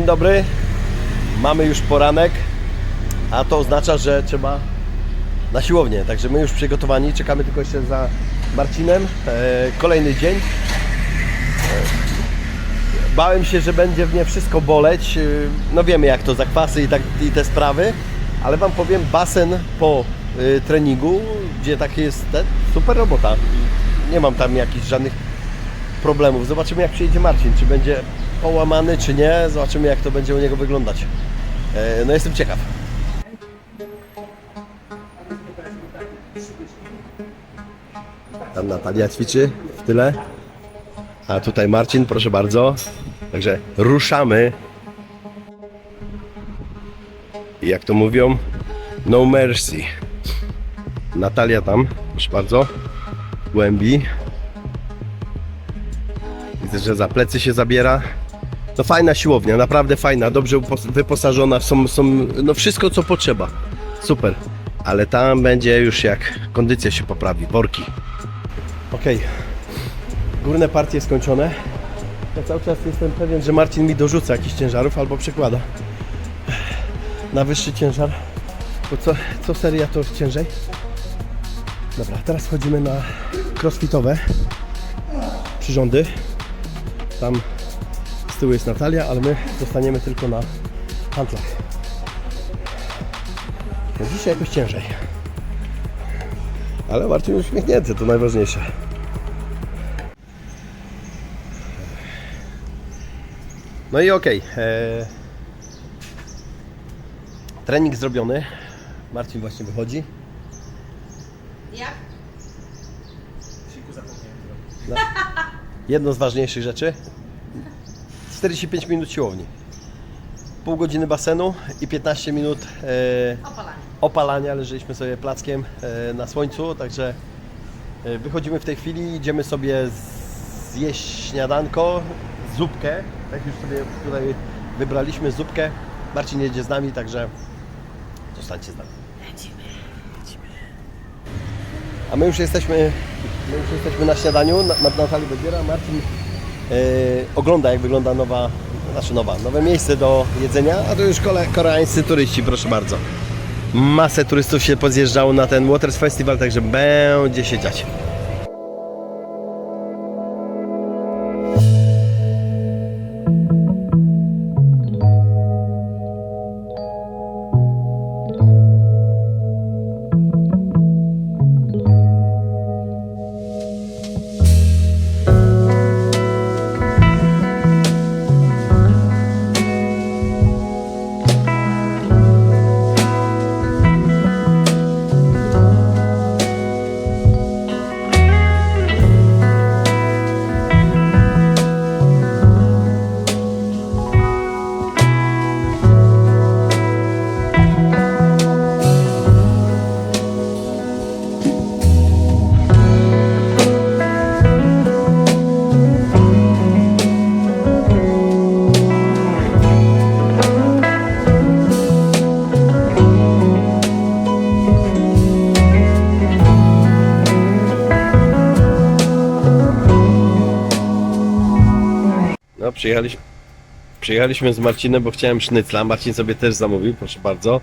Dzień dobry. Mamy już poranek, a to oznacza, że trzeba na siłownię. Także my już przygotowani, czekamy tylko jeszcze za Marcinem. E, kolejny dzień. E, bałem się, że będzie w mnie wszystko boleć. E, no wiemy jak to zakwasy i, tak, i te sprawy, ale Wam powiem, basen po treningu, gdzie takie jest ten, super robota. Nie mam tam jakichś żadnych problemów. Zobaczymy jak przyjedzie Marcin, czy będzie połamany, czy nie. Zobaczymy jak to będzie u niego wyglądać. E, No jestem ciekaw. Tam Natalia ćwiczy w tyle. A tutaj Marcin, proszę bardzo. Także ruszamy. Jak to mówią, no mercy. Natalia tam, proszę bardzo, głębi. Widzę, że za plecy się zabiera. To fajna siłownia, naprawdę fajna, dobrze wyposażona, są, są no wszystko co potrzeba. Super. Ale tam będzie już jak kondycja się poprawi, worki. Okej. Górne partie skończone. Ja cały czas jestem pewien, że Marcin mi dorzuca jakichś ciężarów albo przekłada na wyższy ciężar. Bo co, co seria to ciężej. Dobra, teraz wchodzimy na crossfitowe przyrządy. Tam tyłu jest Natalia, ale my zostaniemy tylko na handlach. No dzisiaj jakoś ciężej. Ale Marcin uśmiechnięty, to najważniejsze. No i okej. e, Trening zrobiony. Marcin właśnie wychodzi. Jak? Jedno z ważniejszych rzeczy. 45 minut siłowni. Pół godziny basenu i 15 minut e, opalania. Leżeliśmy sobie plackiem e, na słońcu, także e, wychodzimy w tej chwili, idziemy sobie zjeść śniadanko, zupkę. Tak już sobie tutaj wybraliśmy zupkę. Marcin jedzie z nami, także zostańcie z nami. A my już jesteśmy, my już jesteśmy na śniadaniu. Na- na- Natalia wybiera, Marcin ogląda jak wygląda nowa, znaczy nowa, nowe miejsce do jedzenia, a to już kole, koreańscy turyści, proszę bardzo. Masę turystów się pozjeżdżało na ten Waters Festival, także będzie się dziać. Przyjechaliśmy, przyjechaliśmy z Marcinem, bo chciałem sznycla. Marcin sobie też zamówił, proszę bardzo.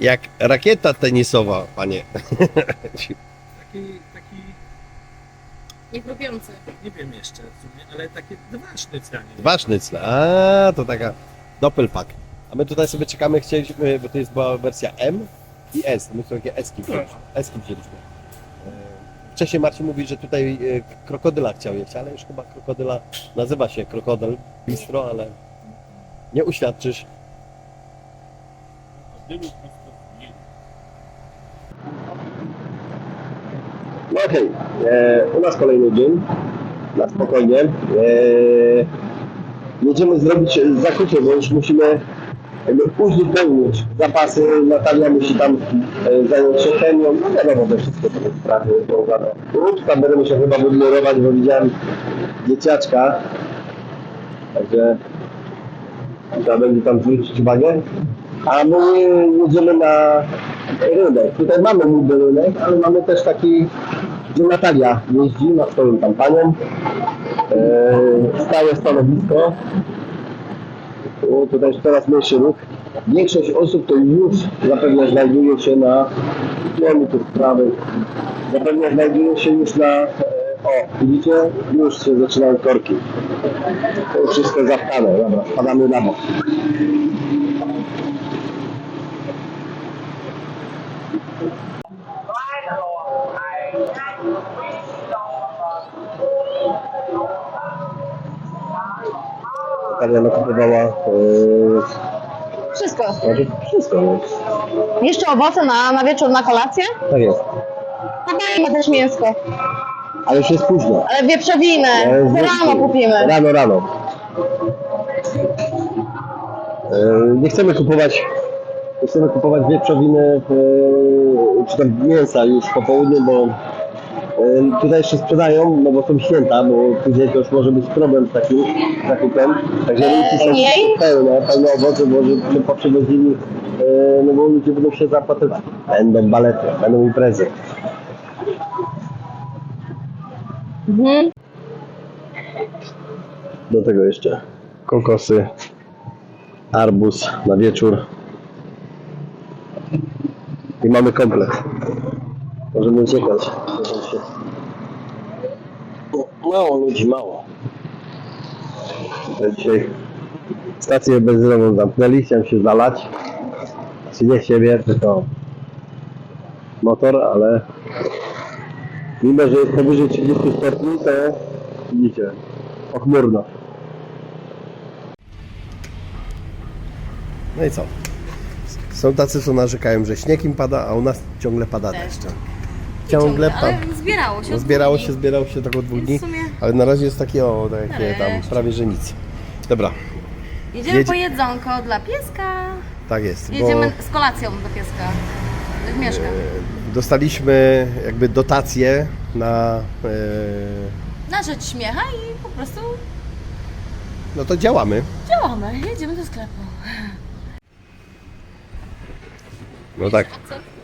Jak rakieta tenisowa, panie. Taki, taki, Nie nie wiem jeszcze w sumie, ale takie dwa sznyclanie. Dwa sznycle. A, to taka doppelpack. A my tutaj sobie czekamy, chcieliśmy, bo to jest była wersja M i S. My sobie takie Eski wzięliśmy. Eski wzięliśmy. Wcześniej Marcin mówi, że tutaj e, krokodyla chciał jeść, ale już chyba krokodyla nazywa się krokodyl bistro, ale nie uświadczysz. No okej, u nas kolejny dzień, na spokojnie. E, jedziemy zrobić zakupy, bo już musimy uzupełnić zapasy. Natalia musi tam e, zająć się chemią, no wiadomo, te wszystkie te sprawy związane. Tam będę musiał chyba wyblurować, bo widziałem dzieciaczka. Także trzeba będzie tam zwrócić uwagę. A my jedziemy na rynek. Tutaj mamy niby rynek, ale mamy też taki, gdzie Natalia jeździ na swoją kampanią. e, stałe stanowisko. O, tutaj jest coraz mniejszy ruch. Większość osób to już zapewne znajduje się na kilometrów prawych. Zapewne znajduje się już na... e, O, widzicie? Już się zaczynają korki. To wszystko zapchane. Dobra, spadamy na bok. Natalia nakupowała e, Wszystko. znaczy wszystko. No. Jeszcze owoce na, na wieczór, na kolację? Tak jest. Kupimy też mięsko. Ale już jest późno. Ale wieprzowinę. E, To rano kupimy. Rano, rano. E, Nie chcemy kupować nie chcemy kupować wieprzowiny e, czy tam mięsa już po południu, bo tutaj jeszcze sprzedają, no bo są święta, bo później to już może być problem z takim zakupem. Także rynki są mniej? pełne, pełne owoce, bo żeby po przywozili, e, no bo ludzie będą się zapłatywać. Będą balety, będą imprezy. Mhm. Do tego jeszcze kokosy, arbuz na wieczór. I mamy komplet. Możemy uciekać. Mało ludzi, mało. Dzisiaj stację benzynową zamknęli, chciałem się zalać. Znaczy nie siebie, tylko motor, ale mimo, że jest powyżej 30 stopni, to widzicie, pochmurno. No i co? Są tacy, co narzekają, że śnieg im pada, a u nas ciągle pada deszcz. Ciągle pada. Ale zbierało się. No, zbierało się, zbierało się tak od dwóch dni, w sumie- ale na razie jest takie o, takie tam Nareszcie. prawie że nic. Dobra, Jedziemy Jedzie- po jedzonko dla pieska. tak jest, Jedziemy z kolacją do pieska. Jak mieszka. dostaliśmy jakby dotację na, e, Na rzecz śmiecha i po prostu no to działamy. działamy. Jedziemy do sklepu. No tak.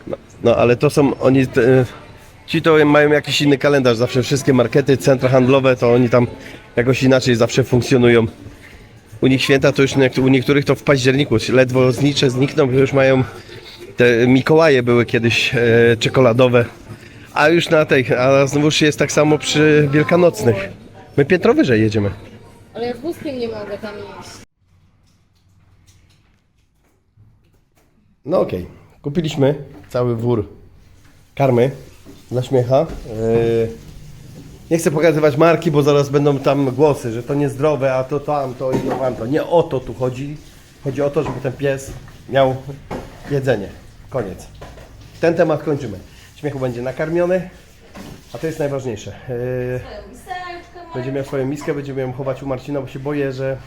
No, no ale to są oni. e, Ci to mają jakiś inny kalendarz. Zawsze wszystkie markety, centra handlowe to oni tam jakoś inaczej zawsze funkcjonują. U nich święta to już u niektórych to w październiku. Ledwo znicze znikną, bo już mają te Mikołaje były kiedyś e, czekoladowe. A już na tej, a znowuż jest tak samo przy wielkanocnych. My piętro wyżej jedziemy. Ale ja wózkiem nie mogę tam iść. No okej, kupiliśmy cały wór karmy dla śmiecha. Yy, Nie chcę pokazywać marki, bo zaraz będą tam głosy, że to niezdrowe, a to tamto i no to. Nie o to tu chodzi. Chodzi o to, żeby ten pies miał jedzenie. Koniec. Ten temat kończymy. Śmiechu będzie nakarmiony, a to jest najważniejsze. Yy, będzie miał swoją miskę, będziemy ją chować u Marcina, bo się boję, że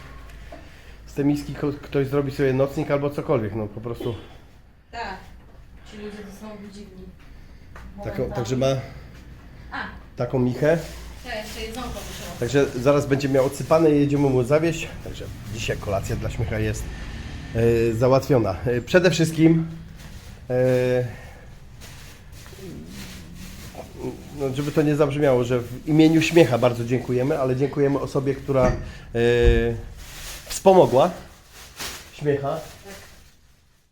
z tej miski ktoś zrobi sobie nocnik albo cokolwiek. No po prostu Tak. Ci ludzie to są dziwni. Taką, także ma A, taką michę. to jeszcze jedzonko. Także zaraz będzie miał odsypane i jedziemy mu zawieźć. Także dzisiaj kolacja dla śmiecha jest e, załatwiona. E, przede wszystkim e, no, żeby to nie zabrzmiało, że w imieniu śmiecha bardzo dziękujemy, ale dziękujemy osobie, która e, wspomogła śmiecha.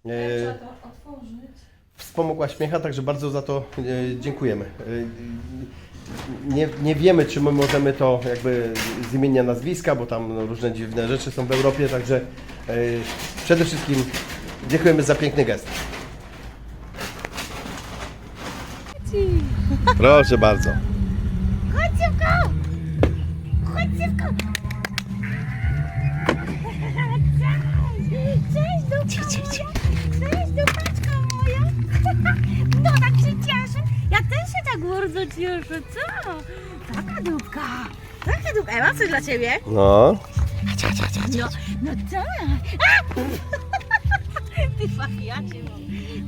E, to otworzyć. Wspomogła śmiecha, także bardzo za to e, dziękujemy. E, nie, nie wiemy, czy my możemy to jakby z imienia nazwiska, bo tam no, różne dziwne rzeczy są w Europie, także e, przede wszystkim dziękujemy za piękny gest. Proszę bardzo. Tak bardzo cieszę, co? Taka dupka! Taka dupka! Mam coś dla ciebie? No, No, no tak! A! Ty wariacie!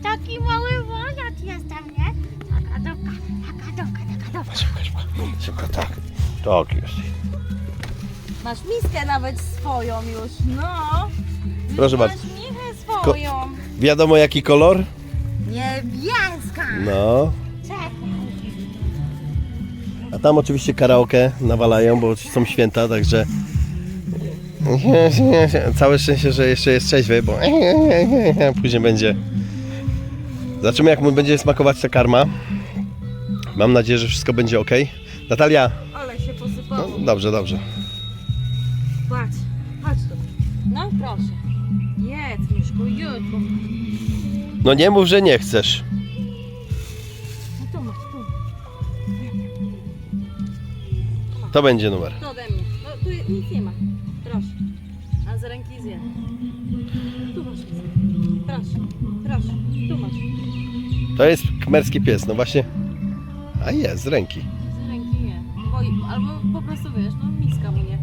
Taki mały wariat jestem, nie? Taka dupka, taka dupka, taka dupka. szybko, tak. Tak jest. Masz miskę nawet swoją już, no. Proszę Masz bardzo. michę swoją. Wiadomo jaki kolor? Niebieska! No. A tam oczywiście karaoke nawalają, bo są święta, także całe szczęście, że jeszcze jest trzeźwy, bo później będzie. Zobaczymy jak mu będzie smakować ta karma. Mam nadzieję, że wszystko będzie ok. Natalia, Ale się posypało. no, dobrze, dobrze. Patrz, chodź tu. No proszę. Jedz, Miszku, bo- No nie mów, że nie chcesz. To będzie numer. To ode mnie. No tu nic nie ma. Proszę. A za ręki zje. Tu masz. Proszę, proszę. Tu masz. To jest kmerski pies, no właśnie. A jest, z ręki. Z ręki je. Bo, albo po prostu wiesz, no miska mu nie.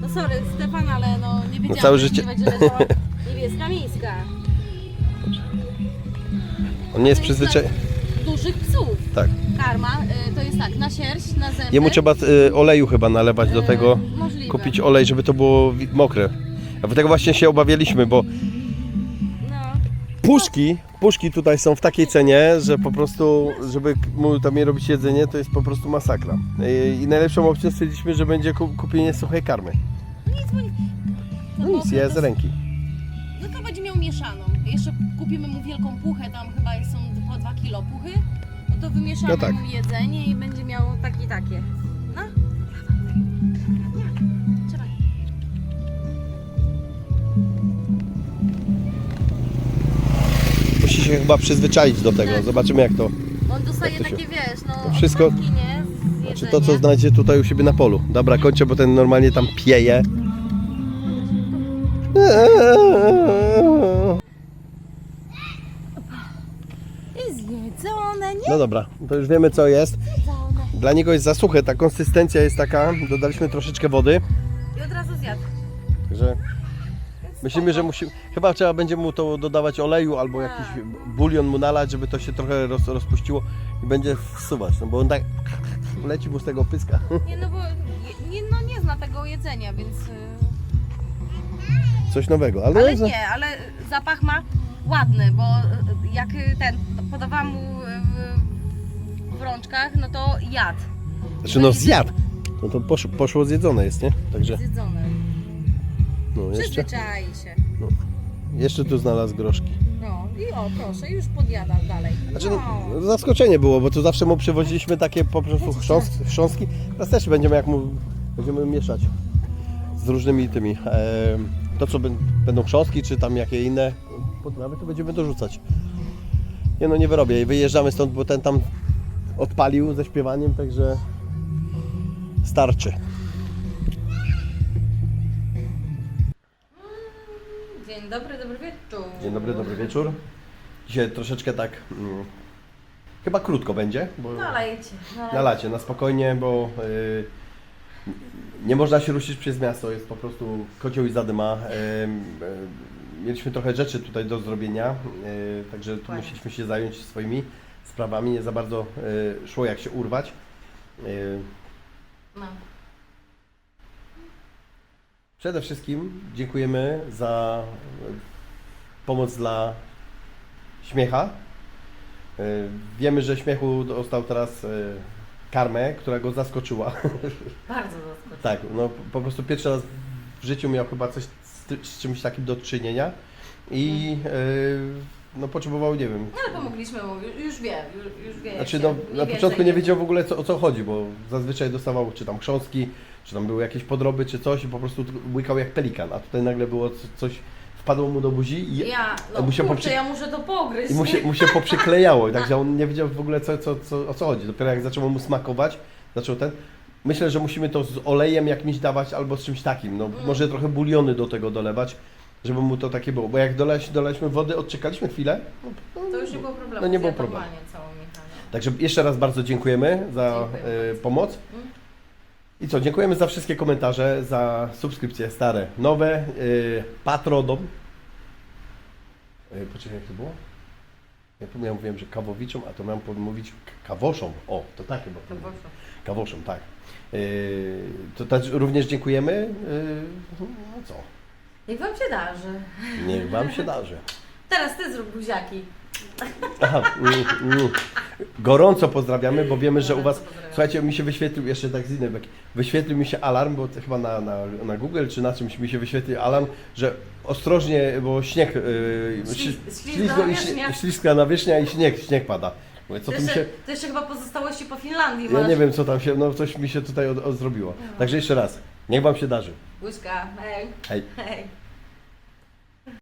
No sorry Stefan, ale no nie wiedziałam, całe że życie- nie będzie leżała niebieska miska. On nie jest przyzwyczajony. Dużych psów. Tak. Karma y, to jest tak, na sierść, na zęby. Jemu trzeba y, oleju chyba nalewać do y, tego. Możliwe. Kupić olej, żeby to było wi- mokre. A tego właśnie się obawialiśmy, bo No. puszki, puszki tutaj są w takiej cenie, że po prostu, żeby mu tam je robić jedzenie, to jest po prostu masakra. I, i najlepszą opcją stwierdziliśmy, że będzie ku- kupienie suchej karmy. Nic nie... No nic, je z ręki. No to będzie miał mieszaną. Jeszcze kupimy mu wielką puchę, tam chyba są po 2 kilo puchy. No to wymieszamy No tak. mu jedzenie i będzie miał takie takie. No. Musi się chyba przyzwyczaić do tego. Zobaczymy jak to. On dostaje Jak to się- takie, wiesz, no wszystko- Czy jedzenia. to co znajdzie tutaj u siebie na polu. Dobra, kończę, bo ten normalnie tam pieje. I zjedzone, nie No dobra, to już wiemy co jest. Dla niego jest za suche, ta konsystencja jest taka. Dodaliśmy troszeczkę wody. I od razu zjadł. Także myślimy, że musimy. Chyba trzeba będzie mu to dodawać oleju albo jakiś bulion mu nalać, żeby to się trochę roz, rozpuściło i będzie wsuwać. No bo on tak leci mu z tego pyska. Nie, no bo nie, no, nie zna tego jedzenia, więc... y, Coś nowego, ale, Ale za- nie, ale zapach ma ładny, bo y, jak ten podawałam mu y, w, w rączkach, no to jadł. Znaczy no zjadł. No to poszło, poszło zjedzone jest, nie? Także Zjedzone. no jeszcze, Przyzwyczai się. jeszcze tu znalazł groszki. No i o proszę, już podjada dalej. Znaczy, No. no, zaskoczenie było, bo tu zawsze mu przywoziliśmy takie po prostu chrząs, chrząstki. Teraz też będziemy jak mu będziemy mieszać z różnymi tymi. em, to co bę- będą chrząstki, czy tam jakie inne potrawy, to będziemy dorzucać. Nie no, nie wyrobię. I wyjeżdżamy stąd, bo ten tam odpalił ze śpiewaniem, także starczy. Dzień dobry, dobry wieczór. Dzień dobry, dobry wieczór. Dzisiaj troszeczkę tak, mm, chyba krótko będzie, bo Nalejcie. na lacie, na spokojnie, bo y, nie można się ruszyć przez miasto, jest po prostu kocioł i zadyma. Y, y, mieliśmy trochę rzeczy tutaj do zrobienia, y, także tu musieliśmy się zająć swoimi sprawami, nie za bardzo y, szło jak się urwać. Y, No. Przede wszystkim dziękujemy za y, pomoc dla śmiecha. Y, Wiemy, że śmiechu dostał teraz y, karmę, która go zaskoczyła. Bardzo zaskoczony. tak, no po prostu pierwszy raz w życiu miał chyba coś z, czymś takim do czynienia i y, no potrzebował, nie wiem. No ale pomogliśmy mu, już, już wie, już, już wie. jak Znaczy no, na początku nie wiedział w ogóle co, o co chodzi, bo zazwyczaj dostawał czy tam chrząstki, czy tam były jakieś podroby, czy coś i po prostu łykał jak pelikan, a tutaj nagle było coś, wpadło mu do buzi i, Ja, no musiał kurczę, poprzy- ja muszę to pogryźć. i mu, się, mu się poprzyklejało, także on nie wiedział w ogóle co, co, co, o co chodzi. Dopiero jak zaczęło mu smakować, zaczął ten, myślę, że musimy to z olejem jakimś dawać albo z czymś takim, no może trochę buliony do tego dolewać, żeby mu to takie było, bo jak dolać, dolaliśmy wody, odczekaliśmy chwilę, no, To już nie było problemu. No nie było zjadł problemu. normalnie całą miechanię. Także jeszcze raz bardzo dziękujemy za Dziękuję e, pomoc. I co, dziękujemy za wszystkie komentarze, za subskrypcje stare, nowe, e, patronom. E, poczekaj, jak to było? Ja tu miałem, mówiłem, że kawowiczom, a to miałem mówić k- kawoszom. O, to tak chyba. To poszło. Kawoszom, tak. E, to też również dziękujemy. E, no co, Niech wam się darzy. niech Wam się darzy. Teraz ty zrób buziaki. Aha, mm, mm. gorąco pozdrawiamy, bo wiemy, że u Was, słuchajcie, mi się wyświetlił, jeszcze tak z innej beki, wyświetlił mi się alarm, bo to chyba na, na, na Google czy na czymś mi się wyświetlił alarm, że ostrożnie, bo śnieg, yy, Śliz- śli- ślizga ślizgo- i nawierzchnia i śnieg, śnieg pada. Mówię, co To tu mi jeszcze, się... to jeszcze chyba pozostałości po Finlandii Ja masz. nie wiem, co tam się, no coś mi się tutaj od, od zrobiło. Także jeszcze raz, niech Wam się darzy. Błyska, hej, Hej. hej.